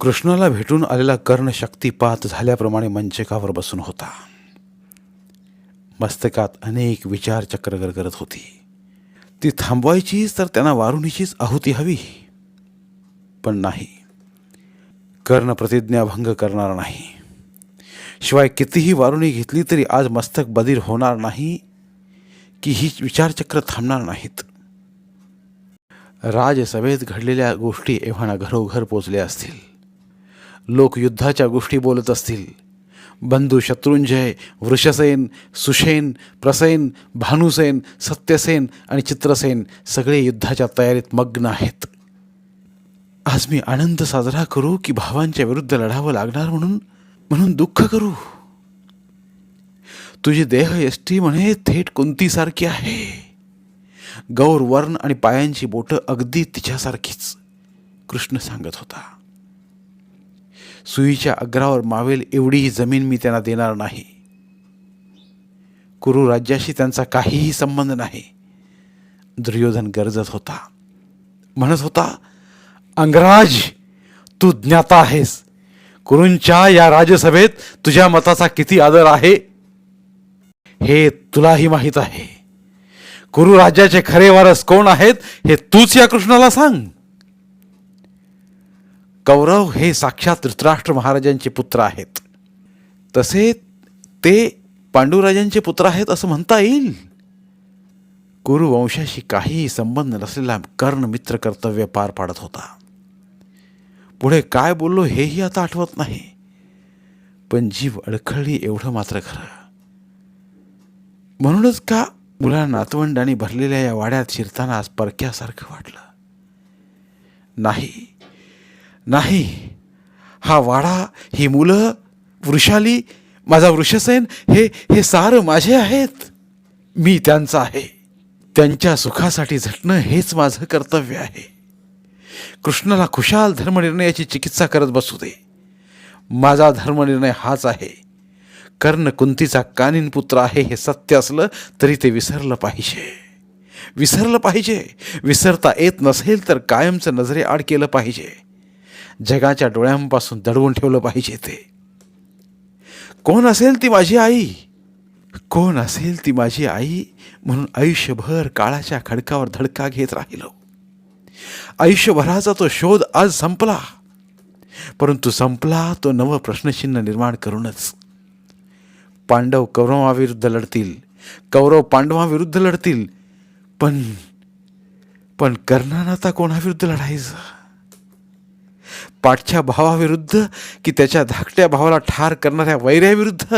कृष्णाला भेटून आलेला कर्ण शक्तिपात झाल्याप्रमाणे मंचकावर बसून होता. मस्तकात अनेक विचार चक्र गरगरत होती. ती थांबवायचीच तर त्यांना वारुणीचीच आहुती हवी. पण नाही. कर्ण प्रतिज्ञाभंग करणार नाही. शिवाय कितीही वारुणी घेतली तरी आज मस्तक बधीर होणार नाही की ही विचारचक्र थांबणार नाहीत. राजसभेत घडलेल्या गोष्टी एव्हाना घरोघर पोचल्या असतील. लोक युद्धाच्या गोष्टी बोलत असतील. बंधू शत्रुंजय वृषसेन सुशेन प्रसेन भानुसेन सत्यसेन आणि चित्रसेन सगळे युद्धाच्या तयारीत मग्न आहेत. आज मी आनंद साजरा करू की भावांच्या विरुद्ध लढावं लागणार म्हणून? म्हणून दुःख करू? तुझी देह यष्टी म्हणे थेट कुंतीसारखी आहे. गौर वर्ण आणि पायांची बोटं अगदी तिच्यासारखीच कृष्ण सांगत होता. सुईच्या अग्रावर मावेल एवढीही जमीन मी त्यांना देणार नाही. कुरु राज्याशी त्यांचा काहीही संबंध नाही. दुर्योधन गरजत होता. म्हणत होता अंगराज तू ज्ञाता आहेस. कुरूंच्या या राजसभेत तुझ्या मताचा किती आदर आहे? हे तुलाही माहीत आहे. कुरु राज्याचे खरे वारस कोण आहेत हे तूच या कृष्णाला सांग. कौरव हे साक्षात धृतराष्ट्र महाराजांचे पुत्र आहेत. तसे ते पांडुराजांचे पुत्र आहेत असं म्हणता येईल. कुरुवंशाशी काहीही संबंध नसलेला कर्ण मित्र कर्तव्य पार पाडत होता. पुढे काय बोललो हेही आता आठवत नाही. पण जीव अडखळली एवढं मात्र खरं. म्हणूनच का मुला नातवंडाने भरलेल्या या वाड्यात शिरताना आज परक्यासारखं वाटलं? नाही नाही. हा वाडा ही मुलं वृषाली माझा वृषसेन हे हे सारं माझे आहेत. मी त्यांचं आहे. त्यांच्या सुखासाठी झटणं हेच माझं कर्तव्य आहे. कृष्णाला खुशाल धर्मनिर्णयाची चिकित्सा करत बसू दे. माझा धर्मनिर्णय हाच आहे. कर्ण कुंतीचा कानिन पुत्र आहे हे सत्य असलं तरी ते विसरलं पाहिजे. विसरलं पाहिजे. विसरता येत नसेल तर कायमचं नजरे आड केलं पाहिजे. जगाच्या डोळ्यांपासून दडवून ठेवलं पाहिजे ते. कोण असेल ती माझी आई? कोण असेल ती माझी आई म्हणून आयुष्यभर काळाच्या खडकावर धडका घेत राहिलो? आयुष्यभराचा तो शोध आज संपला. परंतु संपला तो नव प्रश्नचिन्ह निर्माण करूनच. पांडव कौरवाविरुद्ध लढतील कौरव पांडवाविरुद्ध लढतील पण पण कर्णानं आता कोणाविरुद्ध लढायचं? पाठच्या भावाविरुद्ध की त्याच्या धाकट्या भावाला ठार करणाऱ्या वैऱ्याविरुद्ध?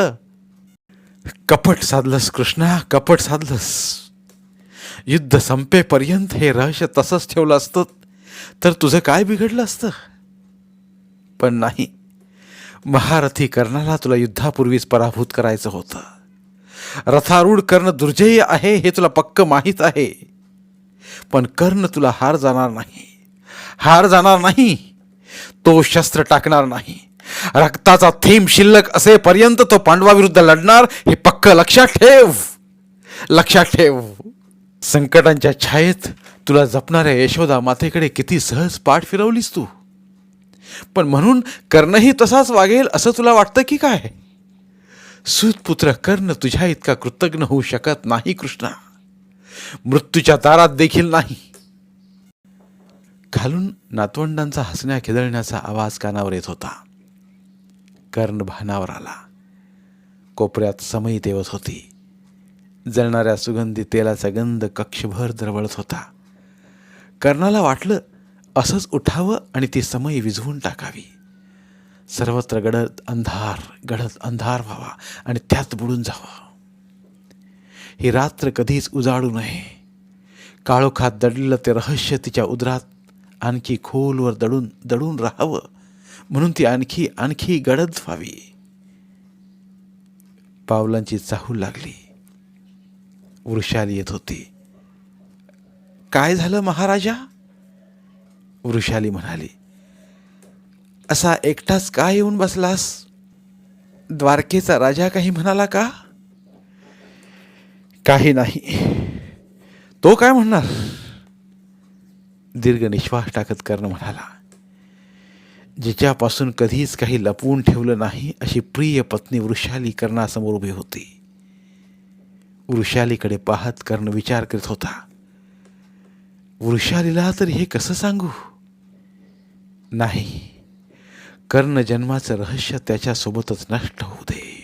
कपट साधलंस कृष्णा कपट साधलंस. युद्ध संपेपर्यंत हे रहस्य तसंच ठेवलं असतं तर तुझं काय बिघडलं असतं? पण नाही. महारथी कर्णाला तुला युद्धापूर्वीच पराभूत करायचं होतं. रथारूढ कर्ण दुर्जयी आहे हे तुला पक्क माहीत आहे. पण कर्ण तुला हार जाणार नाही. हार जाणार नाही. तो शस्त्र टाकणार नाही. रक्ताचा थेंब शिल्लक असेपर्यंत तो पांडवाविरुद्ध लढणार हे पक्क लक्षात ठेव. लक्षात ठेव. संकटांच्या छायेत तुला जपणाऱ्या यशोदा मातेकडे किती सहज पाठ फिरवलीस तू. पण म्हणून कर्णही तसाच वागेल असं तुला वाटतं की काय? सुतपुत्र कर्ण तुझ्या इतका कृतज्ञ होऊ शकत नाही कृष्णा. मृत्यूच्या दारात देखील नाही. खालून नातवंडांचा हसण्या खिदळण्याचा आवाज कानावर येत होता. कर्ण भानावर आला. कोपऱ्यात समई तेवत होती. जळणाऱ्या सुगंधी तेलाचा गंध कक्षभर दरवळत होता. कर्णाला वाटलं असंच उठावं आणि ती समई विझवून टाकावी. सर्वत्र गडद अंधार गडद अंधार व्हावा आणि त्यात बुडून जावं. ही रात्र कधीच उजाडू नये. काळोखात दडलेलं ते रहस्य तिच्या उदरात आणखी खोलवर दडून दडून राहावं. म्हणून ती आणखी आणखी गडद व्हावी. पावलांची चाहूल लागली. वृषाली येत होती. काय झालं महाराजा? वृषाली म्हणाली. असा एकटाच का येऊन बसलास? द्वारकेचा राजा काही म्हणाला का? काही नाही. तो काय म्हणणार? दीर्घ निश्वास टाकत कर्ण म्हणाला जिच्यापासून कधीच काही लपवून ठेवलं नाही अशी प्रिय पत्नी वृषाली कर्णासमोर उभी होती. वृषालीकडे पाहत कर्ण विचार करीत होता वृषालीला तर हे कसं सांगू? नाही कर्ण जन्माचं रहस्य त्याच्यासोबतच नष्ट होऊ दे.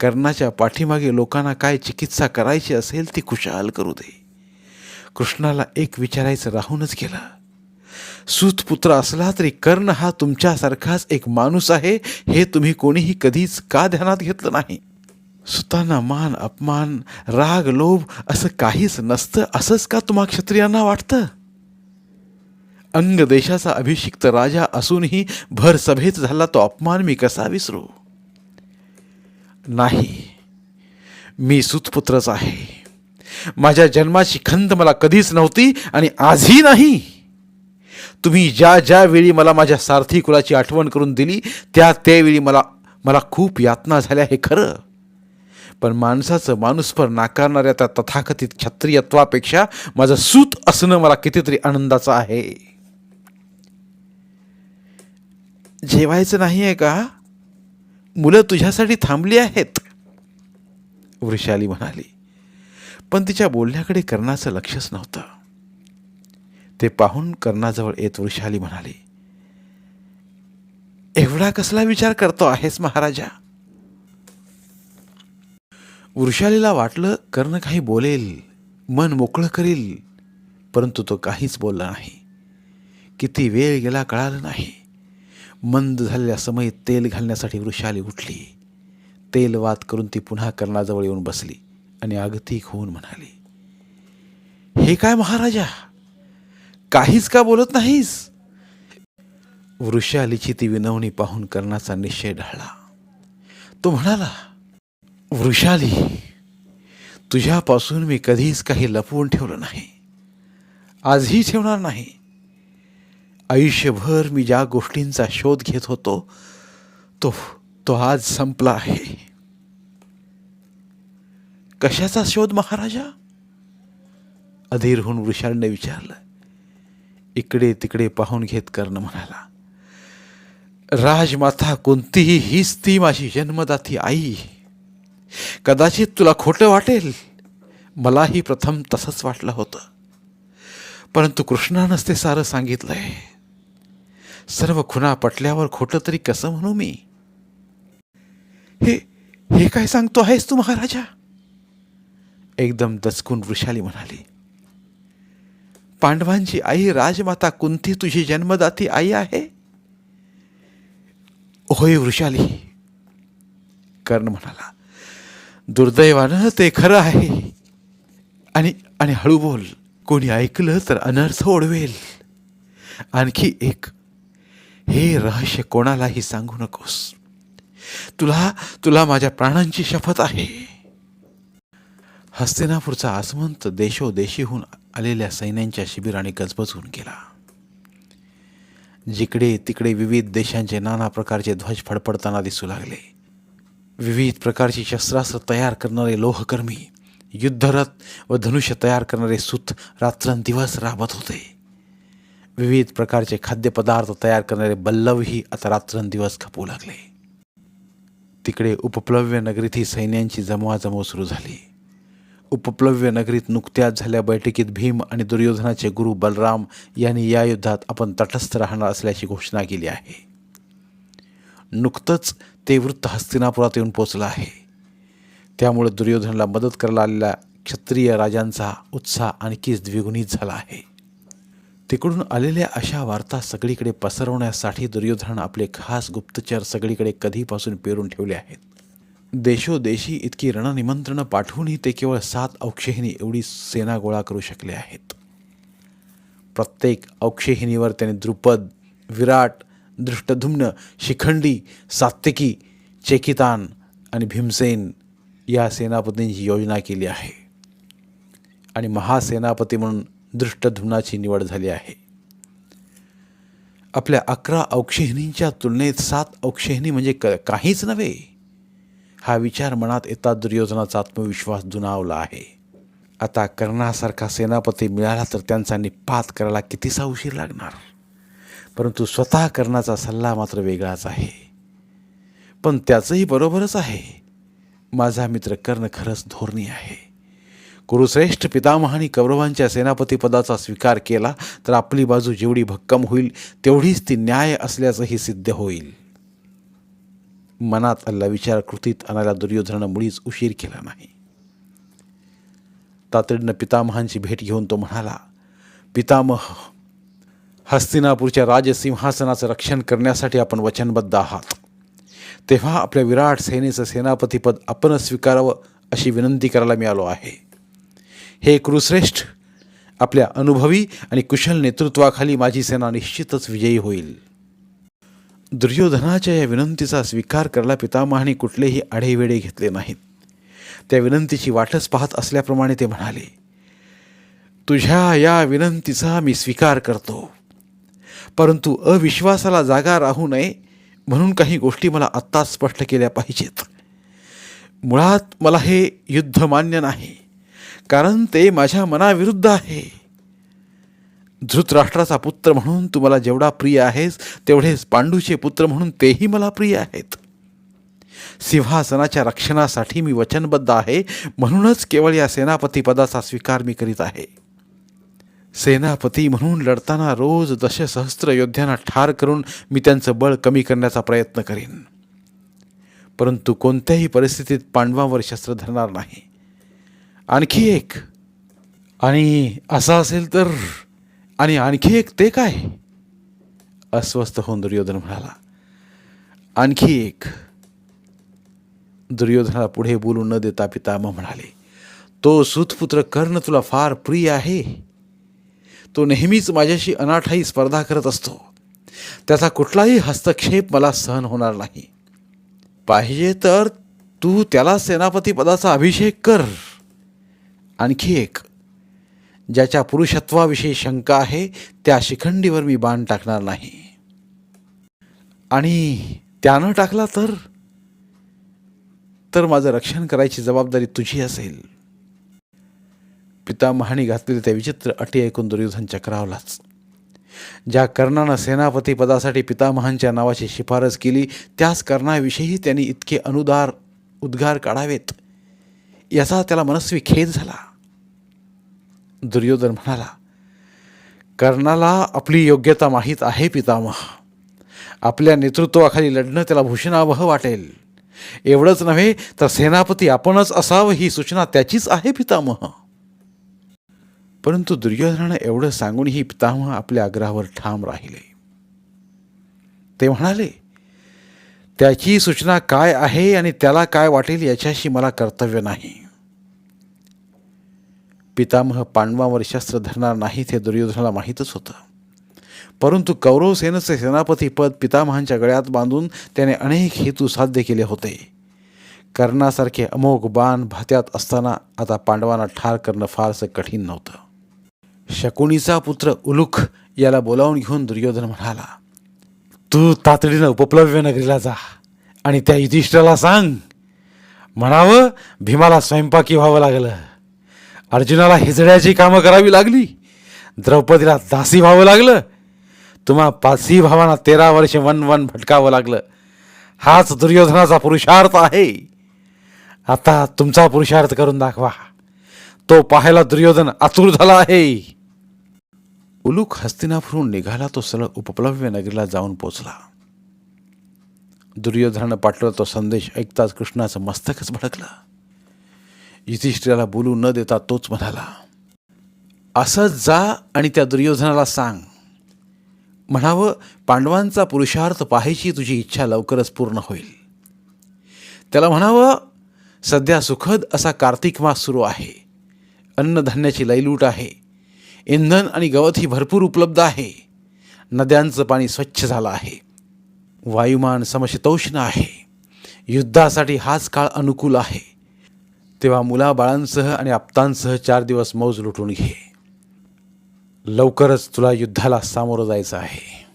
कर्णाच्या पाठीमागे लोकांना काय चिकित्सा करायची असेल ती खुशाल करू दे. कृष्णाला एक विचारायचं राहूनच गेलं. सुतपुत्र असला तरी कर्ण हा तुमच्यासारखाच एक माणूस आहे हे तुम्ही कोणीही कधीच का ध्यानात घेतलं नाही? सुतांना मान अपमान राग लोभ असं काहीच नसतं असंच का तुम्हा क्षत्रियांना वाटतं? अंग देशाचा अभिषिक्त राजा असूनही भर सभेत झाला तो अपमान मी कसा विसरू? नाही. मी सुतपुत्रच आहे. माझ्या जन्माची खंत मला कधीच नव्हती आणि आजही नाही. तुम्ही ज्या ज्या वेळी मला माझ्या सारथी कुलाची आठवण करून दिली त्या त्यावेळी मला मला खूप यातना झाल्या हे खरं. पण माणसाचं माणूसपर नाकारणाऱ्या त्या तथाकथित क्षत्रियत्वापेक्षा माझं सूत असणं मला कितीतरी आनंदाचं आहे. जेवायचं नाही आहे का? मुलं तुझ्यासाठी थांबली आहेत वृषाली म्हणाली. पण तिच्या बोलण्याकडे कर्णाचं लक्षच नव्हतं. ते पाहून कर्णाजवळ येत वृषाली म्हणाली एवढा कसला विचार करतो आहेस महाराजा? वृषालीला वाटलं कर्ण काही बोलेल मन मोकळं करील परंतु तो काहीच बोलला नाही. किती वेळ गेला कळालं नाही. मंद झालेल्या समयी तेल घालण्यासाठी वृषाली उठली. तेल वात करून ती पुन्हा कर्णाजवळ येऊन बसली. आणि आगतिक होऊन म्हणाली हे काय महाराजा? काहीच का बोलत नाहीस? वृषालीची ती विनवणी पाहून कर्णाचा निश्चय ढळला. तो म्हणाला वृषाली तुझ्यापासून मी कधीच काही लपवून ठेवलं नाही. आजही ठेवणार नाही. आयुष्यभर मी ज्या गोष्टींचा शोध घेत होतो तो तो आज संपला आहे. कशाचा शोध महाराजा? अधीर होऊन वृषालने विचारलं. इकडे तिकडे पाहून घेत कर्ण म्हणाला राजमाता कोणतीही हीच ती माझी जन्मदाती आई. कदाचित तुला खोटं वाटेल. मलाही प्रथम तसंच वाटलं होतं. परंतु कृष्णानंच ते सारं सांगितलंय. सर्व खुना पटल्यावर खोटं तरी कसं म्हणू मी? हे हे काय सांगतो आहेस तू महाराजा? एकदम दचकून वृषाली म्हणाली पांडवांची आई राजमाता कुंती तुझी जन्मदाती आई आहे? होय वृषाली कर्ण म्हणाला दुर्दैवानं ते खरं आहे. आणि आणि हळू बोल कोणी ऐकलं तर अनर्थ ओढवेल. आणखी एक हे रहस्य कोणालाही सांगू नकोस. तुला तुला माझ्या प्राणांची शपथ आहे. हस्तिनापूरचा आसमंत देशोदेशीहून आलेल्या सैन्यांच्या शिबिराने गजबजून गेला. जिकडे तिकडे विविध देशांचे नाना प्रकारचे ध्वज फडफडताना दिसू लागले. विविध प्रकारची शस्त्रास्त्र तयार करणारे लोहकर्मी युद्धरथ व धनुष्य तयार करणारे सूत रात्रंदिवस राबत होते. विविध प्रकारचे खाद्यपदार्थ तयार करणारे बल्लवही आता रात्रंदिवस खपू लागले. तिकडे उपप्लव्य नगरीतही सैन्यांची जमवाजमव सुरू झाली. उपप्लव्य नगरीत नुकत्याच झाल्या बैठकीत भीम आणि दुर्योधनाचे गुरु बलराम यांनी या युद्धात आपण तटस्थ राहणार असल्याची घोषणा केली आहे. नुकतंच ते वृत्त हस्तिनापुरात येऊन पोचलं आहे. त्यामुळे दुर्योधनला मदत करायला आलेल्या क्षत्रिय राजांचा उत्साह आणखीच द्विगुणित झाला आहे. तिकडून आलेल्या अशा वार्ता सगळीकडे पसरवण्यासाठी दुर्योधन आपले खास गुप्तचर सगळीकडे कधीपासून पेरून ठेवले आहेत? देशोदेशी इतकी रणनिमंत्रणं पाठवूनही ते केवळ सात औक्षहिनी एवढी सेना गोळा करू शकले आहेत. प्रत्येक औक्षहिनीवर त्याने द्रुपद विराट दृष्टधुम्न शिखंडी सात्यकी चेकितान आणि भीमसेन या सेनापतींची योजना केली आहे. आणि महासेनापती म्हणून दृष्टधुम्नाची निवड झाली आहे. आपल्या अकरा औक्षहिणींच्या तुलनेत सात औक्षहिणी म्हणजे क काहीच नव्हे. हा विचार मनात येता दुर्योधनाचा आत्मविश्वास दुणावला आहे. आता कर्णासारखा सेनापती मिळाला तर त्यांचा निपात करायला कितीसा उशीर लागणार? परंतु स्वतः कर्णाचा सल्ला मात्र वेगळाच आहे. पण त्याचंही बरोबरच आहे. माझा मित्र कर्ण खरंच धोरणी आहे. कुरुश्रेष्ठ पितामहानी कौरवांच्या सेनापतीपदाचा स्वीकार केला तर आपली बाजू जेवढी भक्कम होईल तेवढीच ती न्याय असल्याचंही सिद्ध होईल. मनात आलेला विचार कृतीत आणायला दुर्योधनानं मुळीच उशीर केला नाही. तातडीनं पितामहांची भेट घेऊन तो म्हणाला पितामह हस्तिनापूरच्या राजसिंहासनाचं रक्षण करण्यासाठी आपण वचनबद्ध आहात. तेव्हा आपल्या विराट सेनेचं सेनापतीपद आपण स्वीकारावं अशी विनंती करायला मिळालो आहे. हे कुरुश्रेष्ठ आपल्या अनुभवी आणि कुशल नेतृत्वाखाली माझी सेना निश्चितच विजयी होईल. दुर्योधनाच्या या विनंतीचा स्वीकार करायला पितामहाने कुठलेही आढेवेढे घेतले नाहीत. त्या विनंतीची वाटच पाहत असल्याप्रमाणे ते म्हणाले तुझ्या या विनंतीचा मी स्वीकार करतो. परंतु अविश्वासाला जागा राहू नये म्हणून काही गोष्टी मला आत्ताच स्पष्ट केल्या पाहिजेत. मुळात मला हे युद्ध मान्य नाही कारण ते माझ्या मनाविरुद्ध आहे. धृतराष्ट्राचा पुत्र म्हणून तू मला जेवढा प्रिय आहेस तेवढेच पांडूचे पुत्र म्हणून तेही मला प्रिय आहेत. सिंहासनाच्या रक्षणासाठी मी वचनबद्ध आहे म्हणूनच केवळ या सेनापती पदाचा स्वीकार मी करीत आहे. सेनापती म्हणून लढताना रोज दशसहस्त्र योद्ध्यांना ठार करून मी त्यांचं बळ कमी करण्याचा प्रयत्न करीन. परंतु कोणत्याही परिस्थितीत पांडवांवर शस्त्र धरणार नाही. आणखी एक. आणि असं असेल तर आणि आणखी एक ते काय? अस्वस्थ होऊन दुर्योधन म्हणाला आणखी एक. दुर्योधनाला पुढे बोलू न देता पितामह म्हणाले तो सुतपुत्र कर्ण तुला फार प्रिय आहे. तो नेहमीच माझ्याशी अनाठाई स्पर्धा करत असतो. त्याचा कुठलाही हस्तक्षेप मला सहन होणार नाही. पाहिजे तर तू त्याला सेनापती पदाचा अभिषेक कर. आणखी एक. ज्याच्या पुरुषत्वाविषयी शंका आहे त्या शिखंडीवर मी बाण टाकणार नाही. आणि त्यानं टाकला तर? तर माझं रक्षण करायची जबाबदारी तुझी असेल. पितामहाने घातलेल्या त्या विचित्र अटी ऐकून दुर्योधन चक्रावलाच. ज्या कर्णानं सेनापती पदासाठी पितामहांच्या नावाची शिफारस केली त्याच कर्णाविषयी त्यांनी इतके अनुदार उद्गार काढावेत. याचा त्याला मनस्वी खेद झाला. दुर्योधन म्हणाला कर्णाला आपली योग्यता माहीत आहे पितामह. आपल्या नेतृत्वाखाली लढणं त्याला भूषणावह वाटेल. एवढंच नव्हे तर सेनापती आपणच असावं ही सूचना त्याचीच आहे पितामह. परंतु दुर्योधनानं एवढं सांगूनही पितामह आपल्या आग्रहावर ठाम राहिले. ते म्हणाले त्याची सूचना काय आहे आणि त्याला काय वाटेल याच्याशी मला कर्तव्य नाही. पितामह पांडवांवर शस्त्र धरणार नाहीत हे दुर्योधनाला माहीतच होतं. परंतु कौरव सेनेचे सेनापती पद पितामहांच्या गळ्यात बांधून त्याने अनेक हेतू साध्य केले होते. कर्णासारखे अमोघ बाण भात्यात असताना आता पांडवांना ठार करणं फारसं कठीण नव्हतं. शकुणीचा पुत्र उलुख याला बोलावून घेऊन दुर्योधन म्हणाला तू तातडीनं उपप्लव्य नगरीला जा आणि त्या युधिष्ठराला सांग. म्हणावं भीमाला स्वयंपाकी व्हावं लागलं. अर्जुनाला हिजड्याची कामं करावी लागली. द्रौपदीला दासी व्हावं लागलं. तुम्हा पाचही भावांना तेरा वर्ष वन वन भटकावं लागलं. हाच दुर्योधनाचा पुरुषार्थ आहे. आता तुमचा पुरुषार्थ करून दाखवा. तो पाहायला दुर्योधन आतुर झाला आहे. उलूक हस्तिनापुरून निघाला तो सरळ उपप्लव्य नगरीला जाऊन पोचला. दुर्योधनानं पाठवला तो संदेश ऐकताच कृष्णाचं मस्तकच भडकलं. युधिष्ठिराला बोलू न देता तोच म्हणाला असंच जा आणि त्या दुर्योधनाला सांग. म्हणावं पांडवांचा पुरुषार्थ पाहायची तुझी इच्छा लवकरच पूर्ण होईल. त्याला म्हणावं सध्या सुखद असा कार्तिक मास सुरू आहे. अन्नधान्याची लयलूट आहे. इंधन आणि गवतही भरपूर उपलब्ध आहे. नद्यांचं पाणी स्वच्छ झालं आहे. वायुमान समशीतोष्ण आहे. युद्धासाठी हाच काळ अनुकूल आहे. तेव्हा मुलाबाळांसह आणि आप्तांसह चार दिवस मौज लुटून घे. लवकरच तुला युद्धाला सामोरं जायचं आहे.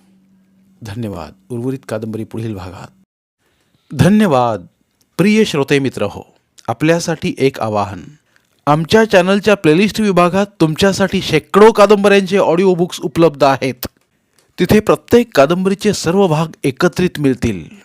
धन्यवाद. उर्वरित कादंबरी पुढील भागात. धन्यवाद. प्रिय श्रोते मित्र हो आपल्यासाठी एक आवाहन. आमच्या चॅनलच्या प्लेलिस्ट विभागात तुमच्यासाठी शेकडो कादंबऱ्यांचे ऑडिओ बुक्स उपलब्ध आहेत. तिथे प्रत्येक कादंबरीचे सर्व भाग एकत्रित मिळतील.